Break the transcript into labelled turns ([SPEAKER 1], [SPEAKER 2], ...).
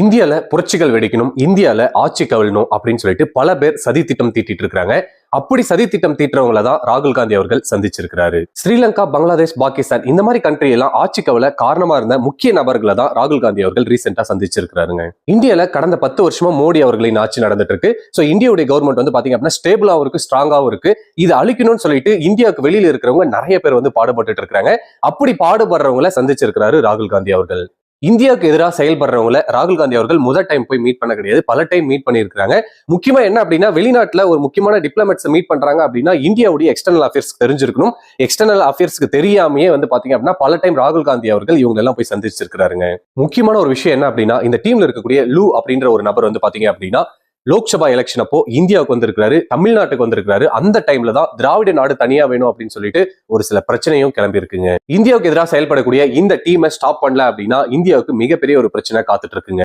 [SPEAKER 1] இந்தியால புரட்சிகள் வெடிக்கணும் இந்தியால ஆட்சி கவிழணும் அப்படின்னு சொல்லிட்டு பல பேர் சதி திட்டம் தீட்டிட்டு இருக்காங்க அப்படி சதி திட்டம் தீட்டுறவங்கள தான் ராகுல் காந்தி அவர்கள் சந்திச்சிருக்கிறாரு. ஸ்ரீலங்கா பங்களாதேஷ் பாகிஸ்தான் இந்த மாதிரி கண்ட்ரி எல்லாம் ஆட்சி கவலை காரணமா இருந்த முக்கிய நபர்களை தான் ராகுல் காந்தி அவர்கள் ரீசெண்டா சந்திச்சிருக்காருங்க இந்தியால கடந்த பத்து வருஷமா மோடி அவர்களின் ஆட்சி நடந்துட்டு இருக்கு சோ இந்தியாவுடைய கவர்மெண்ட் வந்து பாத்தீங்க அப்படின்னா ஸ்டேபிளாவும் இருக்கு ஸ்ட்ராங்காவும் இருக்கு. இது அழிக்கணும்னு சொல்லிட்டு இந்தியாவுக்கு வெளியில இருக்கிறவங்க நிறைய பேர் வந்து பாடுபட்டுட்டு இருக்காங்க அப்படி பாடுபடுறவங்கள சந்திச்சிருக்கிறாரு ராகுல் காந்தி அவர்கள். இந்தியாவுக்கு எதிராக செயல்படுறவங்கள ராகுல் காந்தி அவர்கள் முதல் டைம் போய் மீட் பண்ண கிடையாது. பல டைம் மீட் பண்ணியிருக்காங்க முக்கியமா என்ன அப்படின்னா வெளிநாட்டுல ஒரு முக்கியமான டிப்ளமேட்ஸை மீட் பண்றாங்க அப்படின்னா இந்தியாவுடைய எக்ஸ்டர்னல் அஃபேர்ஸ் தெரிஞ்சிருக்கணும். எக்ஸ்டர்னல் அஃபேர்ஸ்க்கு தெரியாமையே வந்து பாத்தீங்க அப்படின்னா பல டைம் ராகுல் காந்தி அவர்கள் இவங்க எல்லாம் போய் சந்திச்சிருக்கிறாருங்க. முக்கியமான ஒரு விஷயம் என்ன அப்படின்னா இந்த டீம்ல இருக்கக்கூடிய லூ அப்படின்ற ஒரு நபர் வந்து பாத்தீங்க அப்படின்னா லோக்சபா எலெக்ஷன் அப்போ இந்தியாவுக்கு வந்திருக்கிறாரு தமிழ்நாட்டுக்கு வந்திருக்கிறாரு. அந்த டைம்ல தான் திராவிட நாடு தனியா வேணும் அப்படின்னு சொல்லிட்டு ஒரு சில பிரச்சனையும் கிளம்பி இருக்குங்க இந்தியாவுக்கு எதிராக செயல்படக்கூடிய இந்த டீமை ஸ்டாப் பண்ணல அப்படின்னா இந்தியாவுக்கு மிகப்பெரிய ஒரு பிரச்சனை காத்துட்டு இருக்குங்க.